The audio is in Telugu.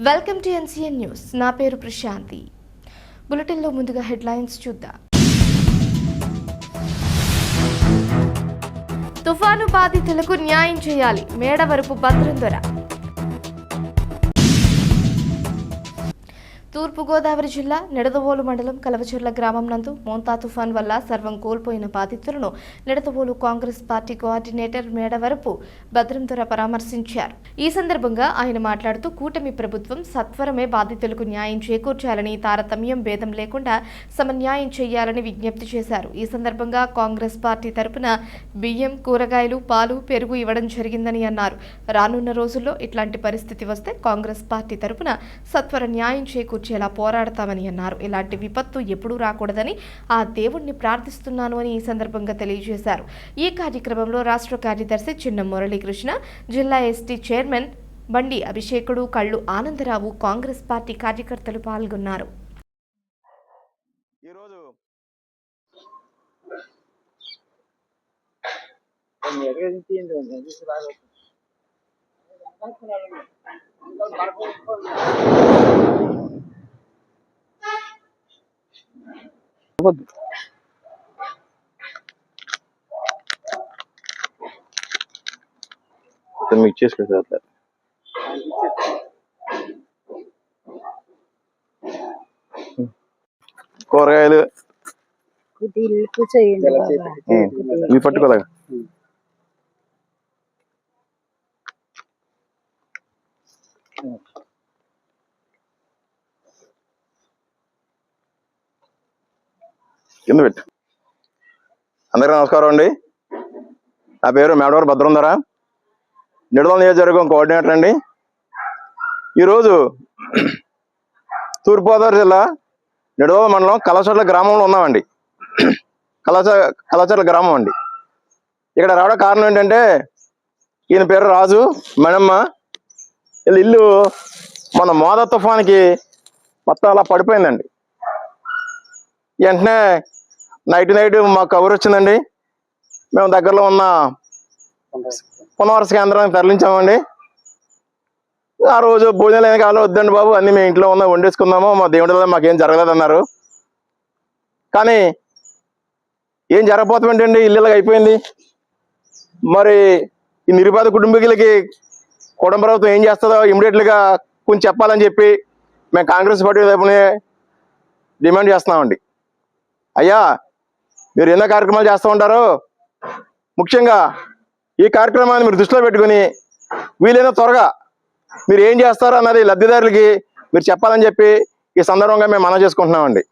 Welcome to NCN news. నా పేరు ప్రశాంతి. బులెటిన్లో ముందుగా హెడ్లైన్స్ చూద్దాం. తుఫాను బాధితులకు న్యాయం చేయాలి. మేడవరపు భద్రం దొర. తూర్పుగోదావరి జిల్లా నిడదవోలు మండలం కలవచెర్ల గ్రామం నందు మోంతా తుఫాన్ వల్ల సర్వం కోల్పోయిన బాధితులను నిడదవోలు కాంగ్రెస్ పార్టీ కోఆర్డినేటర్ మేడవరపు భద్రంధర పరామర్శించారు. ఈ సందర్భంగా ఆయన మాట్లాడుతూ కూటమి ప్రభుత్వం సత్వరమే బాధితులకు న్యాయం చేకూర్చాలని తారతమ్యం భేదం లేకుండా సమన్యాయం చేయాలని విజ్ఞప్తి చేశారు. ఈ సందర్భంగా కాంగ్రెస్ పార్టీ తరపున బియ్యం కూరగాయలు పాలు పెరుగు ఇవ్వడం జరిగిందని అన్నారు. రానున్న రోజుల్లో ఇట్లాంటి పరిస్థితి వస్తే కాంగ్రెస్ పార్టీ తరపున సత్వర న్యాయం చేకూర్చేలా పోరాడతామని అన్నారు. ఇలాంటి విపత్తు ఎప్పుడూ రాకూడదని ఆ దేవుణ్ణి ప్రార్థిస్తున్నాను అని ఈ సందర్భంగా తెలియజేశారు. ఈ కార్యక్రమంలో రాష్ట్ర కార్యదర్శి చిన్న మురళీకృష్ణ జిల్లా ఎస్టీ చైర్మన్ బండి అభిషేకుడు కళ్ళు ఆనందరావు కాంగ్రెస్ పార్టీ కార్యకర్తలు పాల్గొన్నారు. ఈరోజు మీకు చేసుకో సార్ కూరగాయలు కుదిల్పు చేయండి బాబా ఉమ్, ఇవి పట్టుకోలేగా కింద పెట్టు. అందరికీ నమస్కారం అండి. నా పేరు మేడవరం భద్రంధర. నిడదల నియోజకవర్గం కోఆర్డినేటర్ అండి. ఈరోజు తూర్పుగోదావరి జిల్లా నిడదల మండలం కలచర్ల గ్రామంలో ఉన్నామండి. కలచ కలచర్ల గ్రామం అండి. ఇక్కడ రావడం కారణం ఏంటంటే ఈయన పేరు రాజు మణమ్మ వీళ్ళ ఇల్లు మన మోద తుఫాన్కి మొత్తం అలా పడిపోయిందండి. వెంటనే నైట్ నైట్ మాకు కబుర్ వచ్చిందండి. మేము దగ్గరలో ఉన్న పునర్వస కేంద్రానికి తరలించామండి. ఆ రోజు భోజనాలు ఏం కావాలో వద్దండి బాబు అన్ని మేము ఇంట్లో ఉన్న వండేసుకుందాము మా దేవుడి మాకేం జరగలేదన్నారు. కానీ ఏం జరగబోతామండి ఇల్లు అయిపోయింది. మరి ఈ నిరుపేద కుటుంబీకులకి కుటుంబ ప్రభుత్వం ఏం చేస్తుందో ఇమీడియట్గా కొంచెం చెప్పాలని చెప్పి మేము కాంగ్రెస్ పార్టీ తరపునే డిమాండ్ చేస్తున్నామండి. అయ్యా మీరు ఎన్నో కార్యక్రమాలు చేస్తూ ఉంటారు. ముఖ్యంగా ఈ కార్యక్రమాన్ని మీరు దృష్టిలో పెట్టుకుని వీలైన త్వరగా మీరు ఏం చేస్తారో అన్నది లబ్ధిదారులకి మీరు చెప్పాలని చెప్పి ఈ సందర్భంగా మేము మనం చేసుకుంటున్నామండి.